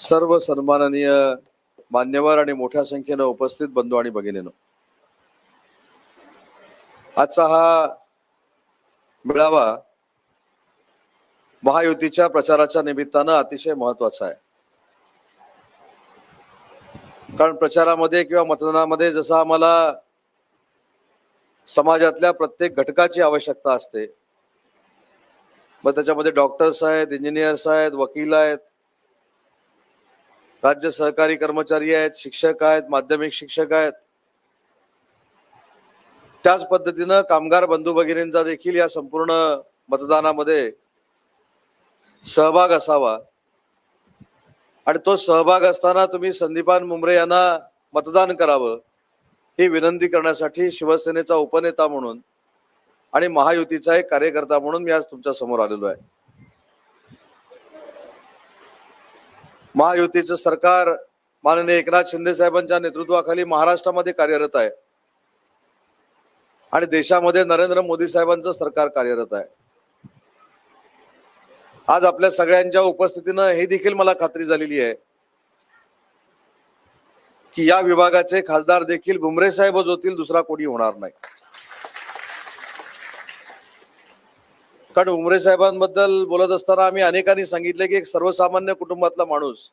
सर्व सन्माननीय मान्यवर आणि मोठ्या संख्येनं उपस्थित बंधू आणि भगिनीनो. आजचा हा मेळावा महायुतीच्या प्रचाराच्या निमित्तानं अतिशय महत्त्वाचा आहे. कारण प्रचारामध्ये किंवा मतदानामध्ये जसं आम्हाला समाजातल्या प्रत्येक घटकाची आवश्यकता असते. मग त्याच्यामध्ये डॉक्टर्स आहेत इंजिनियर्स आहेत वकील आहेत राज्य सहकारी कर्मचारी आहेत शिक्षक आहेत माध्यमिक शिक्षक आहेत. त्याच पद्धतीनं कामगार बंधू भगिनींचा देखील या संपूर्ण मतदानामध्ये सहभाग असावा. आणि तो सहभाग असताना तुम्ही संदीपान मुंबरे यांना मतदान करावं ही विनंती करण्यासाठी शिवसेनेचा उपनेता म्हणून आणि महायुतीचा एक कार्यकर्ता म्हणून मी आज तुमच्यासमोर आलेलो आहे. महायुतीचं सरकार माननीय एकनाथ शिंदे साहेबांच्या नेतृत्वाखाली महाराष्ट्रामध्ये कार्यरत आहे. आणि देशामध्ये नरेंद्र मोदी साहेबांचं सरकार कार्यरत आहे. आज आपल्या सगळ्यांच्या उपस्थितीनं हे देखील मला खात्री झालेली आहे की या विभागाचे खासदार देखील भुमरे साहेबच होतील दुसरा कोणी होणार नाही. कारण उमरे साहेबांबद्दल बोलत असताना आम्ही अनेकांनी सांगितले की एक सर्वसामान्य कुटुंबातला माणूस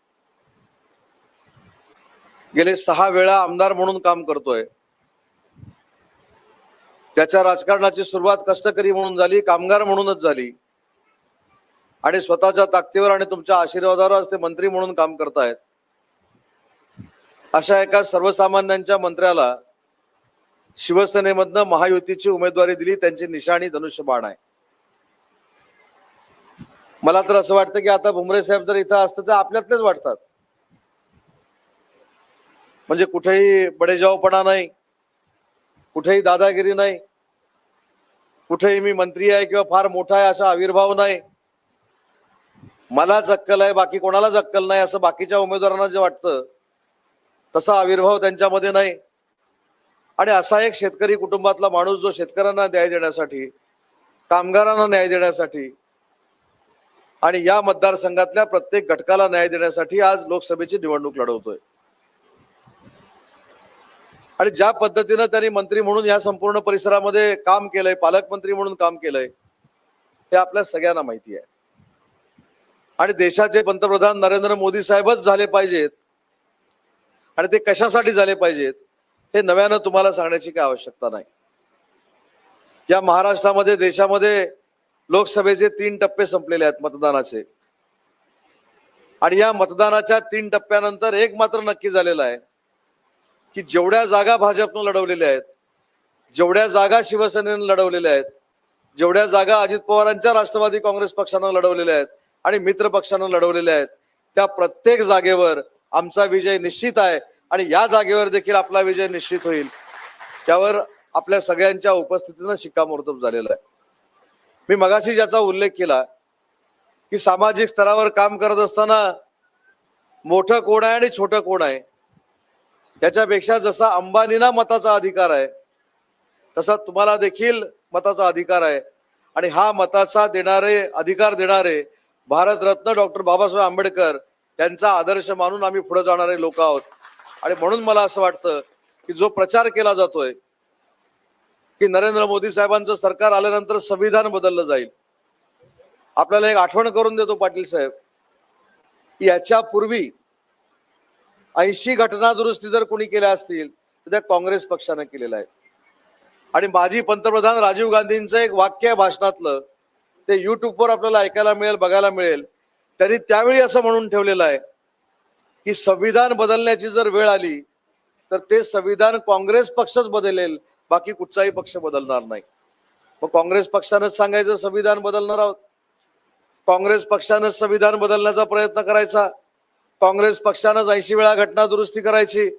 गेले सहा वेळा आमदार म्हणून काम करतोय. त्याच्या राजकारणाची सुरुवात कष्टकरी म्हणून झाली कामगार म्हणूनच झाली. आणि स्वतःच्या ताकदीवर आणि तुमच्या आशीर्वादावर आज ते मंत्री म्हणून काम करतायत. अशा एका सर्वसामान्यांच्या मंत्र्याला शिवसेनेमधनं महायुतीची उमेदवारी दिली त्यांची निशाणी धनुष्यबाण आहे. मला तर असं वाटतं की आता भुमरे साहेब जर इथं असतं तर आपल्यातलेच वाटतात. म्हणजे कुठेही बडेजावपणा नाही कुठेही दादागिरी नाही कुठेही मी मंत्री आहे किंवा फार मोठा आहे असा आविर्भाव नाही. मलाच अक्कल आहे बाकी कोणालाच अक्कल नाही असं बाकीच्या उमेदवारांना जे वाटतं तसा आविर्भाव त्यांच्यामध्ये नाही. आणि असा एक शेतकरी कुटुंबातला माणूस जो शेतकऱ्यांना न्याय देण्यासाठी कामगारांना न्याय देण्यासाठी आणि या मतदारसंघातल्या प्रत्येक घटकाला न्याय देण्यासाठी आज लोकसभेची निवडणूक लढवतोय. आणि ज्या पद्धतीनं त्यांनी मंत्री म्हणून या संपूर्ण परिसरामध्ये काम केलंय पालकमंत्री म्हणून काम केलंय हे आपल्या सगळ्यांना माहिती आहे. आणि देशाचे पंतप्रधान नरेंद्र मोदी साहेबच झाले पाहिजेत. आणि ते कशासाठी झाले पाहिजेत हे नव्यानं तुम्हाला सांगण्याची काही आवश्यकता नाही. या महाराष्ट्रामध्ये देशामध्ये लोकसभेचे तीन टप्पे संपलेले आहेत मतदानाचे. आणि या मतदानाच्या तीन टप्प्यानंतर एक मात्र नक्की झालेलं आहे की जेवढ्या जागा भाजपनं लढवलेल्या आहेत जेवढ्या जागा शिवसेनेनं लढवलेल्या आहेत जेवढ्या जागा अजित पवारांच्या राष्ट्रवादी काँग्रेस पक्षानं लढवलेल्या आहेत आणि मित्र पक्षानं लढवलेल्या आहेत त्या प्रत्येक जागेवर आमचा विजय निश्चित आहे आणि या जागेवर देखील आपला विजय निश्चित होईल. त्यावर आपल्या सगळ्यांच्या उपस्थितीनं शिक्कामोर्तब झालेला आहे. मी मगाशी ज्याचा उल्लेख केला की सामाजिक स्तरावर काम करत असताना मोठं कोण आहे आणि छोटं कोण आहे? त्याच्यापेक्षा जसा अंबानीना मताचा अधिकार आहे तसा तुम्हाला देखील मताचा अधिकार आहे. आणि हा मताचा देणारे अधिकार देणारे भारतरत्न डॉक्टर बाबासाहेब आंबेडकर यांचा आदर्श मानून आम्ही पुढे जाणारे लोक आहोत. आणि म्हणून मला असं वाटतं की जो प्रचार केला जातोय की नरेंद्र मोदी साहेबांचं सरकार आल्यानंतर संविधान बदललं जाईल. आपल्याला एक आठवण करून देतो पाटील साहेब. याच्या पूर्वी ऐंशी घटना दुरुस्ती जर कोणी केल्या असतील तर त्या काँग्रेस पक्षाने केलेल्या आहेत. आणि माजी पंतप्रधान राजीव गांधींचं एक वाक्य आहे भाषणातलं ते युट्यूबवर आपल्याला ऐकायला मिळेल बघायला मिळेल. त्यांनी त्यावेळी असं म्हणून ठेवलेलं आहे की संविधान बदलण्याची जर वेळ आली तर ते संविधान काँग्रेस पक्षच बदलेल बाकी कुठचाही पक्ष बदलणार नाही. मग काँग्रेस पक्षानंच सांगायचं संविधान बदलणार आहोत. काँग्रेस पक्षानंच संविधान बदलण्याचा प्रयत्न करायचा. काँग्रेस पक्षानंच ऐंशी वेळा घटना दुरुस्ती करायची.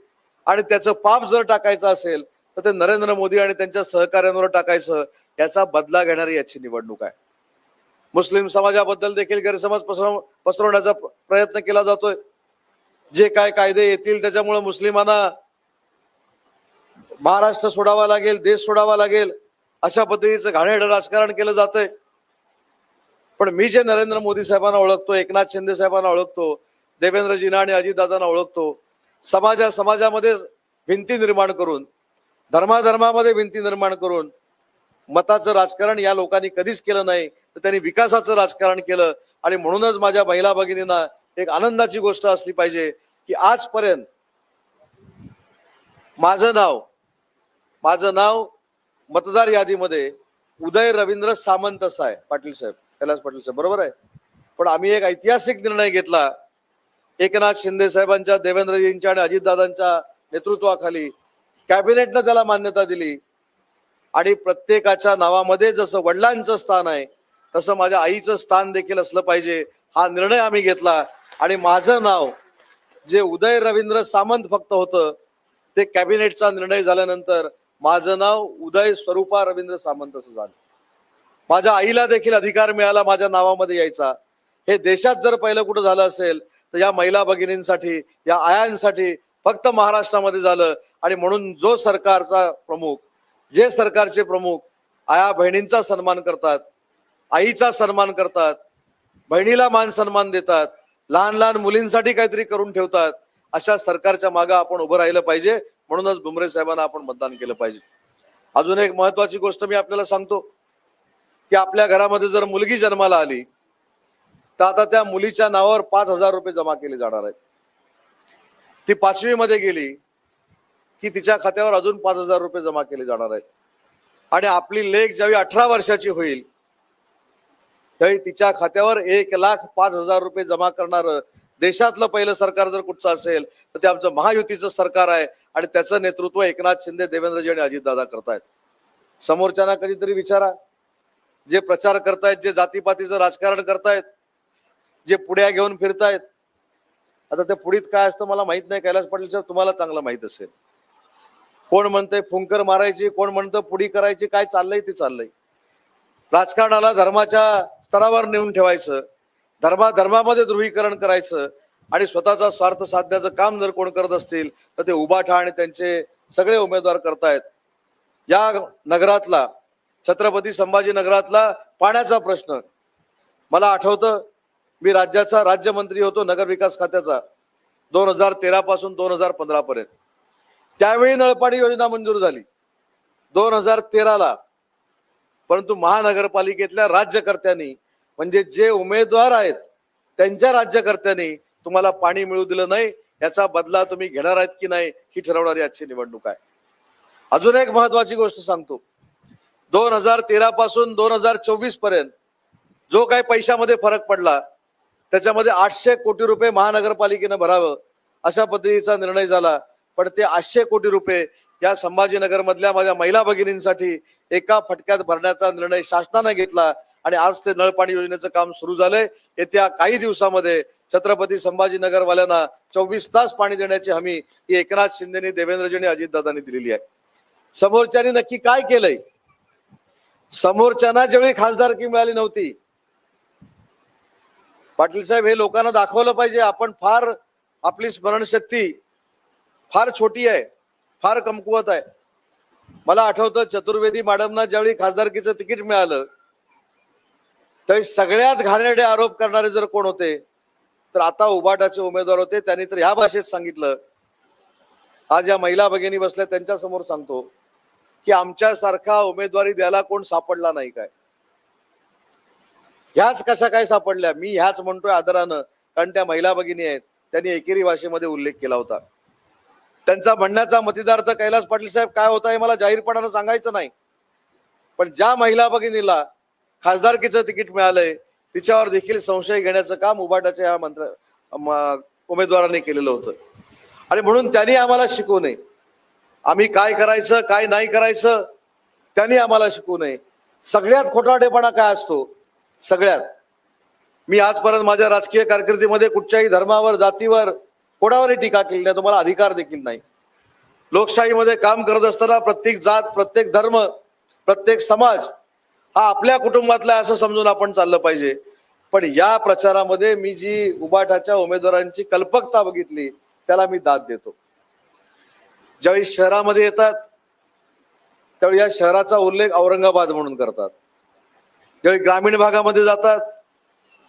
आणि त्याचं पाप जर टाकायचं असेल तर ते नरेंद्र मोदी आणि त्यांच्या सहकार्यांवर टाकायचं. याचा बदला घेणारी याची निवडणूक आहे. मुस्लिम समाजाबद्दल देखील गैरसमज पसरव पसरवण्याचा प्रयत्न केला जातोय. जे काय कायदे येतील त्याच्यामुळे मुस्लिमांना महाराष्ट्र सोडावा लागेल देश सोडावा लागेल अशा पद्धतीचं घाणेरडं राजकारण केलं जातंय. पण मी जे नरेंद्र मोदी साहेबांना ओळखतो एकनाथ शिंदे साहेबांना ओळखतो देवेंद्रजीना आणि अजितदादांना ओळखतो समाजा समाजामध्ये भिंती निर्माण करून धर्माधर्मामध्ये भिंती निर्माण करून मताचं राजकारण या लोकांनी कधीच केलं नाही तर त्यांनी विकासाचं राजकारण केलं. आणि म्हणूनच माझ्या महिला भगिनींना एक आनंदाची गोष्ट असली पाहिजे की आजपर्यंत माझं नाव माझं नाव मतदार यादीमध्ये उदय रवींद्र सामंत असं आहे पाटील साहेब कैलास पाटील साहेब बरोबर आहे? पण आम्ही एक ऐतिहासिक निर्णय घेतला. एकनाथ शिंदे साहेबांच्या देवेंद्रजींच्या आणि अजितदादांच्या नेतृत्वाखाली कॅबिनेटनं त्याला मान्यता दिली. आणि प्रत्येकाच्या नावामध्ये जसं वडिलांचं स्थान आहे तसं माझ्या आईचं स्थान देखील असलं पाहिजे हा निर्णय आम्ही घेतला. आणि माझं नाव जे उदय रवींद्र सामंत फक्त होतं ते कॅबिनेटचा निर्णय झाल्यानंतर माझं नाव उदय स्वरूपा रवींद्र सामंत असं झालं. माझ्या आईला देखील अधिकार मिळाला माझ्या नावामध्ये यायचा. हे देशात जर पहिलं कुठं झालं असेल तर या महिला भगिनींसाठी या आयांसाठी फक्त महाराष्ट्रामध्ये झालं. आणि म्हणून जो सरकारचा प्रमुख जे सरकारचे प्रमुख आया बहिणींचा सन्मान करतात आईचा सन्मान करतात बहिणीला मान सन्मान देतात लहान लहान मुलींसाठी काहीतरी करून ठेवतात अशा सरकारच्या मागे आपण उभं राहिलं पाहिजे. म्हणूनच बुमरे साहेबांना आपण मतदान केलं पाहिजे. अजून एक महत्वाची गोष्ट मी आपल्याला सांगतो की आपल्या घरामध्ये जर मुलगी जन्माला आली तर आता त्या मुलीच्या नावावर पाच हजार रुपये जमा केले जाणार आहेत. ती पाचवी मध्ये गेली की तिच्या खात्यावर अजून पाच हजार रुपये जमा केले जाणार आहेत. आणि आपली लेख ज्यावेळी अठरा वर्षाची होईल त्यावेळी तिच्या खात्यावर एक लाख पाच हजार रुपये जमा करणार देशातलं पहिलं सरकार जर कुठचं असेल तर ते आमचं महायुतीचं सरकार आहे आणि त्याचं नेतृत्व एकनाथ शिंदे देवेंद्रजी आणि अजितदादा करतायत. समोरच्यांना कधीतरी विचारा. जे प्रचार करतायत जे जातीपातीचं राजकारण करतायत जे पुढ्या घेऊन फिरतायत. आता ते पुढीत काय असतं मला माहीत नाही. कैलास पाटील साहेब तुम्हाला चांगलं माहीत असेल. कोण म्हणतंय फुंकर मारायची कोण म्हणतं पुढी करायची काय चाललंय ते चाललंय. राजकारणाला धर्माच्या स्तरावर नेऊन ठेवायचं. धर्मा धर्मामध्ये ध्रुवीकरण करायचं आणि स्वतःचा स्वार्थ साधण्याचं काम जर कोण करत असतील तर ते उबाठा आणि त्यांचे सगळे उमेदवार करतायत. या नगरातला छत्रपती संभाजी नगरातला पाण्याचा प्रश्न. मला आठवतं मी राज्याचा राज्यमंत्री होतो नगर विकास खात्याचा दोन हजार तेरा पासून दोन हजार पंधरा पर्यंत. त्यावेळी नळपाणी योजना मंजूर झाली. दोन हजार तेराला परंतु महानगरपालिकेतल्या राज्यकर्त्यांनी म्हणजे जे उमेदवार आहेत त्यांच्या राज्यकर्त्यांनी तुम्हाला पाणी मिळू दिलं नाही याचा बदला तुम्ही घेणार आहेत की नाही ही ठरवणारी आजची निवडणूक आहे. अजून एक महत्वाची गोष्ट सांगतो. दोन हजार तेरा पासून दोन हजार चोवीसपर्यंत जो काही पैशामध्ये फरक पडला त्याच्यामध्ये आठशे कोटी रुपये महानगरपालिकेनं भरावं अशा पद्धतीचा निर्णय झाला. पण ते आठशे कोटी रुपये या संभाजीनगर मधल्या माझ्या महिला भगिनींसाठी एका फटक्यात भरण्याचा निर्णय शासनाने घेतला. आणि आज ते नळपाणी योजनेचं काम सुरू झालंय. येत्या काही दिवसामध्ये छत्रपती संभाजीनगर वाल्यांना चोवीस तास पाणी देण्याची हमी ही एकनाथ शिंदेनी देवेंद्रजी आणि अजितदादांनी दिलेली आहे. समोरच्यांनी नक्की काय केलंय? समोरच्यांना ज्यावेळी खासदारकी मिळाली नव्हती. पाटील साहेब हे लोकांना दाखवलं पाहिजे. आपण फार आपली स्मरणशक्ती फार छोटी आहे फार कमकुवत आहे. मला आठवतं चतुर्वेदी मॅडमना ज्यावेळी खासदारकीचं तिकीट मिळालं तर सगळ्यात घाणेरडे आरोप करणारे जर कोण होते तर आता उबाटाचे उमेदवार होते. त्यांनी तर ह्या भाषेत सांगितलं. आज या महिला भगिनी बसल्या त्यांच्यासमोर सांगतो की आमच्यासारखा उमेदवारी द्यायला कोण सापडला नाही काय? ह्याच कशा काय सापडल्या? मी ह्याच म्हणतोय आदरानं कारण त्या महिला भगिनी आहेत. त्यांनी एकेरी भाषेमध्ये उल्लेख केला होता. त्यांचा म्हणण्याचा मतिदार्थ कैलास पाटील साहेब काय होता हे मला जाहीरपणानं सांगायचं नाही. पण ज्या महिला भगिनीला खासदारकीचं तिकीट मिळालंय तिच्यावर देखील संशय घेण्याचं काम उबाटाच्या या मंत्र म- केलेलं होतं. आणि म्हणून त्यांनी आम्हाला शिकवू नये. आम्ही काय करायचं काय नाही करायचं त्यांनी आम्हाला शिकवू नये. सगळ्यात खोटाटेपणा काय असतो? सगळ्यात. मी आजपर्यंत माझ्या राजकीय कारकिर्दीमध्ये कुठच्याही धर्मावर जातीवर कोणावरही टीका केली नाही तुम्हाला अधिकार देखील नाही. लोकशाहीमध्ये काम करत असताना प्रत्येक जात प्रत्येक धर्म प्रत्येक समाज हा आपल्या कुटुंबातला असं समजून आपण चाललं पाहिजे. पण या प्रचारामध्ये मी जी उबाठाच्या उमेदवारांची कल्पकता बघितली त्याला मी दाद देतो. ज्यावेळी शहरामध्ये येतात त्यावेळी या शहराचा उल्लेख औरंगाबाद म्हणून करतात. ज्यावेळी ग्रामीण भागामध्ये जातात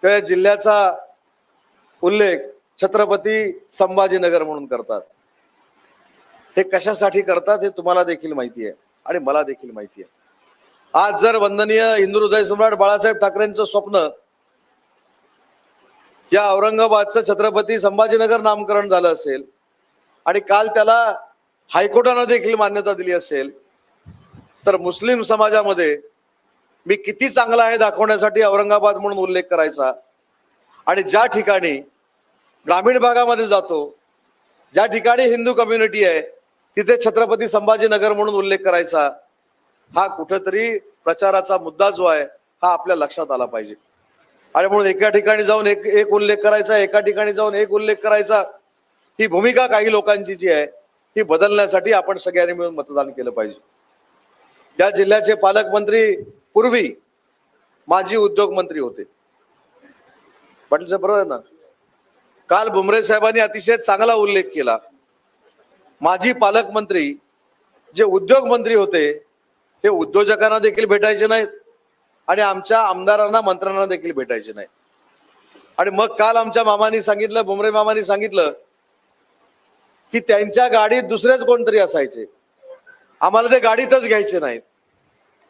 त्यावेळी जिल्ह्याचा उल्लेख छत्रपती संभाजीनगर म्हणून करतात. हे कशासाठी करतात हे तुम्हाला देखील माहिती आहे आणि मला देखील माहिती आहे. आज जर वंदनीय हिंदू हृदय सम्राट बाळासाहेब ठाकरेंचं स्वप्न या औरंगाबादचं छत्रपती संभाजीनगर नामकरण झालं असेल आणि काल त्याला हायकोर्टानं देखील मान्यता दिली असेल तर मुस्लिम समाजामध्ये मी किती चांगला आहे दाखवण्यासाठी औरंगाबाद म्हणून उल्लेख करायचा. आणि ज्या ठिकाणी ग्रामीण भागामध्ये जातो ज्या ठिकाणी हिंदू कम्युनिटी आहे तिथे छत्रपती संभाजीनगर म्हणून उल्लेख करायचा. हा कुठेतरी प्रचाराचा मुद्दा जो आहे हा आपल्या लक्षात आला पाहिजे. आणि म्हणून एका ठिकाणी जाऊन एक एक उल्लेख करायचा एका ठिकाणी जाऊन एक उल्लेख करायचा ही भूमिका काही लोकांची जी आहे ती बदलण्यासाठी आपण सगळ्यांनी मिळून मतदान केलं पाहिजे. या जिल्ह्याचे पालकमंत्री पूर्वी माजी उद्योगमंत्री होते. पाटील साहेब बरोबर ना? काल बुमरे साहेबांनी अतिशय चांगला उल्लेख केला. माजी पालकमंत्री जे उद्योगमंत्री होते हे उद्योजकांना देखील भेटायचे नाहीत आणि आमच्या आमदारांना मंत्र्यांना देखील भेटायचे नाही आणि मग काल आमच्या मामानी सांगितलं बुमरे मामानी सांगितलं की त्यांच्या गाडीत दुसरेच कोणतरी असायचे. आम्हाला ते गाडीतच घ्यायचे नाहीत.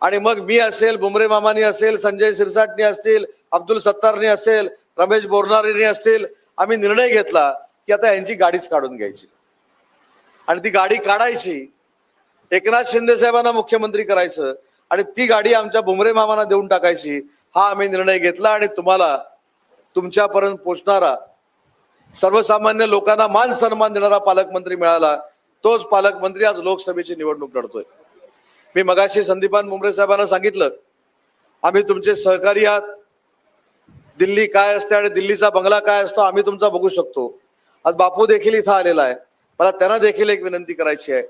आणि मग मी असेल बुमरे मामानी असेल संजय सिरसाटनी असतील अब्दुल सत्तारनी असेल रमेश बोरनारेनी असतील आम्ही निर्णय घेतला की आता यांची गाडीच काढून घ्यायची. आणि ती गाडी काढायची एकनाथ शिंदे साहेबांना मुख्यमंत्री करायचं आणि ती गाडी आमच्या बुमरे मामांना देऊन टाकायची हा आम्ही निर्णय घेतला आणि तुम्हाला तुमच्यापर्यंत पोचणारा सर्वसामान्य लोकांना मान सन्मान देणारा पालकमंत्री मिळाला. तोच पालकमंत्री आज लोकसभेची निवडणूक लढतोय. मी मगाशी संदीपान मुंबरे साहेबांना सांगितलं आम्ही तुमचे सहकारी आहात. दिल्ली काय असते आणि दिल्लीचा बंगला काय असतो आम्ही तुमचा बघू शकतो. आज बापू देखील इथं आलेला आहे. मला त्यांना देखील एक विनंती करायची आहे.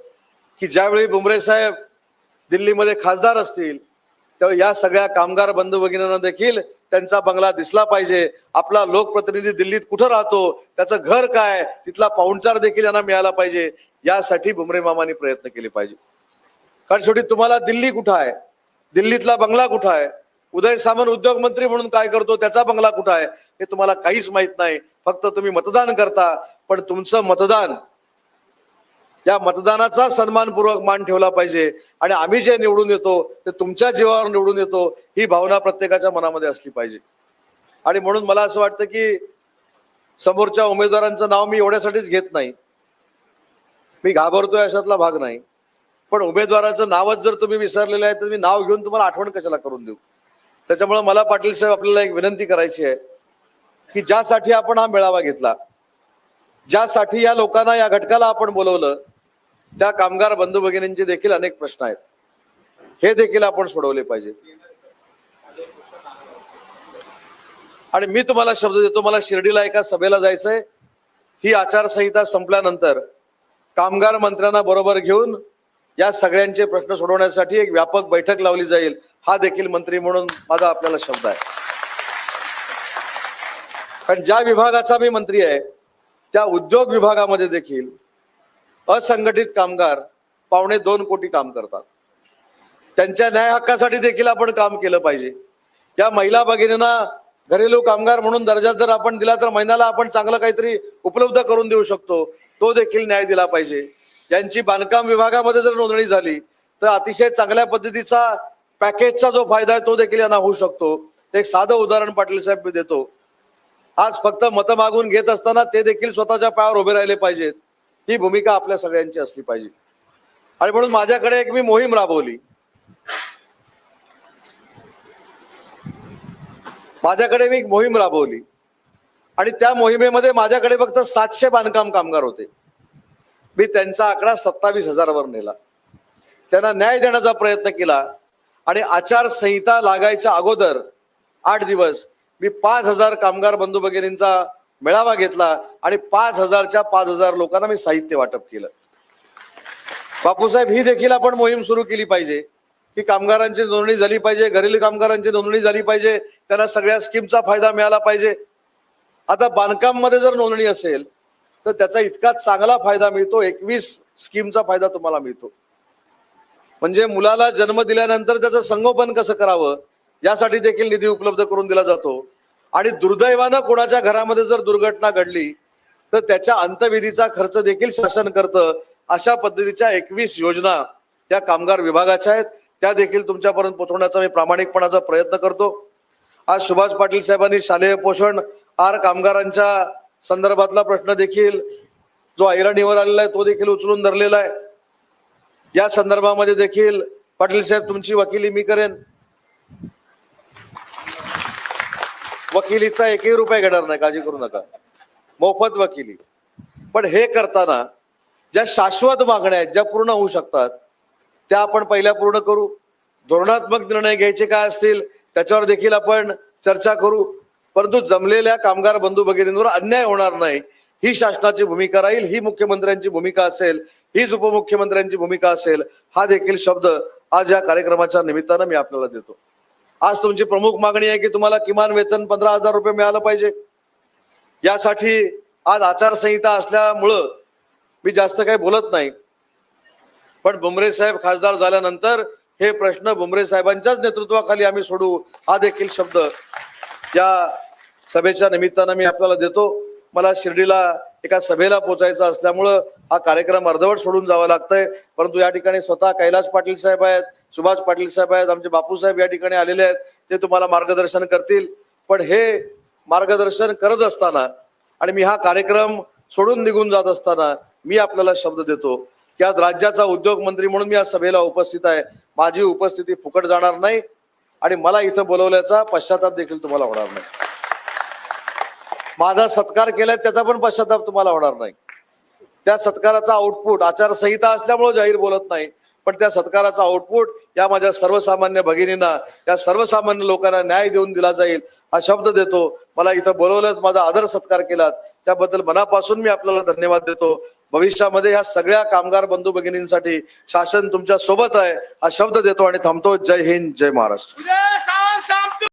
की ज्यावेळी बुमरे साहेब दिल्लीमध्ये खासदार असतील त्यावेळी या सगळ्या कामगार बंधू भगिनींना देखील त्यांचा बंगला दिसला पाहिजे. आपला लोकप्रतिनिधी दिल्लीत कुठं राहतो त्याचं घर काय तिथला पाहुणचार देखील यांना मिळाला पाहिजे. यासाठी बुमरे मामाने प्रयत्न केले पाहिजे. कारण शेवटी तुम्हाला दिल्ली कुठं आहे? दिल्लीतला बंगला कुठं आहे? उदय सामंत उद्योग मंत्री म्हणून काय करतो त्याचा बंगला कुठं आहे? हे तुम्हाला काहीच माहीत नाही. फक्त तुम्ही मतदान करता पण तुमचं मतदान या मतदानाचा सन्मानपूर्वक मान ठेवला पाहिजे. आणि आम्ही जे निवडून येतो ते तुमच्या जीवावर निवडून येतो ही भावना प्रत्येकाच्या मनामध्ये असली पाहिजे. आणि म्हणून मला असं वाटतं की समोरच्या उमेदवारांचं नाव मी एवढ्यासाठीच घेत नाही. मी घाबरतोय अशातला भाग नाही. पण उमेदवाराचं नावच जर तुम्ही विसरलेलं आहे तर मी नाव घेऊन तुम्हाला आठवण कशाला करून देऊ? त्याच्यामुळे मला पाटील साहेब आपल्याला एक विनंती करायची आहे की ज्यासाठी आपण हा मेळावा घेतला ज्यासाठी या लोकांना या घटकाला आपण बोलवलं त्या कामगार बंधू भगिनींचे देखील अनेक प्रश्न आहेत. हे देखील आपण सोडवले पाहिजे. आणि मी तुम्हाला शब्द देतो मला शिर्डीला एका सभेला जायचंय. ही आचारसंहिता संपल्यानंतर कामगार मंत्र्यांना बरोबर घेऊन या सगळ्यांचे प्रश्न सोडवण्यासाठी एक व्यापक बैठक लावली जाईल हा देखील मंत्री म्हणून माझा आपल्याला शब्द आहे. कारण ज्या विभागाचा मी मंत्री आहे त्या उद्योग विभागामध्ये देखील असंघटित कामगार पावणे दोन कोटी काम करतात. त्यांच्या न्याय हक्कासाठी देखील आपण काम केलं पाहिजे. या महिला भगिनींना घरेलू कामगार म्हणून दर्जा जर आपण दिला तर महिन्याला आपण चांगलं काहीतरी उपलब्ध करून देऊ शकतो. तो देखील न्याय दिला पाहिजे. यांची बांधकाम विभागामध्ये जर नोंदणी झाली तर अतिशय चांगल्या पद्धतीचा पॅकेजचा जो फायदा आहे तो देखील यांना होऊ शकतो. एक साधं उदाहरण पाटील साहेब मी देतो. आज फक्त मतं मागून घेत असताना ते देखील स्वतःच्या पायावर उभे राहिले पाहिजेत. ही भूमिका आपल्या सगळ्यांची असली पाहिजे. आणि म्हणून माझ्याकडे एक मी मोहीम राबवली. माझ्याकडे मी एक मोहीम राबवली. आणि त्या मोहिमेमध्ये माझ्याकडे फक्त सातशे बांधकाम कामगार होते. मी त्यांचा आकडा सत्तावीस हजारावर नेला. त्यांना न्याय देण्याचा प्रयत्न केला. आणि आचारसंहिता लागायच्या अगोदर आठ दिवस मी पाच हजार कामगार बंधू भगिनींचा मेळावा घेतला आणि पाच हजारच्या पाच हजार लोकांना मी साहित्य वाटप केलं. बापूसाहेब ही देखील आपण मोहीम सुरू केली पाहिजे की कामगारांची नोंदणी झाली पाहिजे घरेलू कामगारांची नोंदणी झाली पाहिजे त्यांना सगळ्या स्कीमचा फायदा मिळाला पाहिजे. आता बांधकाममध्ये जर नोंदणी असेल तर त्याचा इतका चांगला फायदा मिळतो एकवीस स्कीमचा फायदा तुम्हाला मिळतो. म्हणजे मुलाला जन्म दिल्यानंतर त्याचं संगोपन कसं करावं? यासाठी देखील निधी उपलब्ध करून दिला जातो. आणि दुर्दैवानं कोणाच्या घरामध्ये जर दुर्घटना घडली तर त्याच्या अंतविधीचा खर्च देखील शासन करतं अशा पद्धतीच्या एकवीस योजना या कामगार विभागाच्या आहेत. त्या देखील तुमच्यापर्यंत पोहोचवण्याचा मी प्रामाणिकपणाचा प्रयत्न करतो. आज सुभाष पाटील साहेबांनी शालेय पोषण आर कामगारांच्या संदर्भातला प्रश्न देखील जो ऐरणीवर आलेला आहे तो देखील उचलून धरलेला आहे. या संदर्भामध्ये देखील पाटील साहेब तुमची वकिली मी करेन. वकिलीचा एकही रुपये घेणार नाही काळजी करू नका. मोफत वकिली. पण हे करताना ज्या शाश्वत मागण्या आहेत ज्या पूर्ण होऊ शकतात त्या आपण पहिल्या पूर्ण करू. धोरणात्मक निर्णय घ्यायचे काय असतील त्याच्यावर देखील आपण चर्चा करू. परंतु जमलेल्या कामगार बंधू भगिनींवर अन्याय होणार नाही. ही शासनाची भूमिका राहील ही मुख्यमंत्र्यांची भूमिका असेल हीच उपमुख्यमंत्र्यांची भूमिका असेल हा देखील शब्द आज या कार्यक्रमाच्या निमित्तानं मी आपल्याला देतो. आज तुमची प्रमुख मागणी आहे की तुम्हाला किमान वेतन पंधरा हजार रुपये मिळालं पाहिजे. यासाठी आज आचारसंहिता असल्यामुळं मी जास्त काही बोलत नाही. पण बुमरे साहेब खासदार झाल्यानंतर हे प्रश्न बुमरे साहेबांच्याच नेतृत्वाखाली आम्ही सोडू हा देखील शब्द या सभेच्या निमित्तानं मी आपल्याला देतो. मला शिर्डीला एका सभेला पोचायचं असल्यामुळं हा कार्यक्रम अर्धवट सोडून जावा लागतंय. परंतु या ठिकाणी स्वतः कैलास पाटील साहेब आहेत सुभाष पाटील साहेब आहेत आमचे बापूसाहेब या ठिकाणी आलेले आहेत ते तुम्हाला मार्गदर्शन करतील. पण हे मार्गदर्शन करत असताना आणि मी हा कार्यक्रम सोडून निघून जात असताना मी आपल्याला शब्द देतो. की आज राज्याचा उद्योग मंत्री म्हणून मी या सभेला उपस्थित आहे. माझी उपस्थिती फुकट जाणार नाही आणि मला इथं बोलवल्याचा पश्चाताप देखील तुम्हाला होणार नाही. माझा सत्कार केलाय त्याचा पण पश्चाताप तुम्हाला होणार नाही. त्या सत्काराचा आउटपुट आचारसंहिता असल्यामुळे जाहीर बोलत नाही. पण त्या सत्काराचा आउटपुट या माझ्या सर्वसामान्य भगिनींना या सर्वसामान्य लोकांना न्याय देऊन दिला जाईल हा शब्द देतो. मला इथं बोलवलं माझा आदर सत्कार केलात. त्याबद्दल मनापासून मी आपल्याला धन्यवाद देतो. भविष्यामध्ये ह्या सगळ्या कामगार बंधू भगिनींसाठी शासन तुमच्यासोबत आहे हा शब्द देतो आणि थांबतो. जय हिंद जय महाराष्ट्र.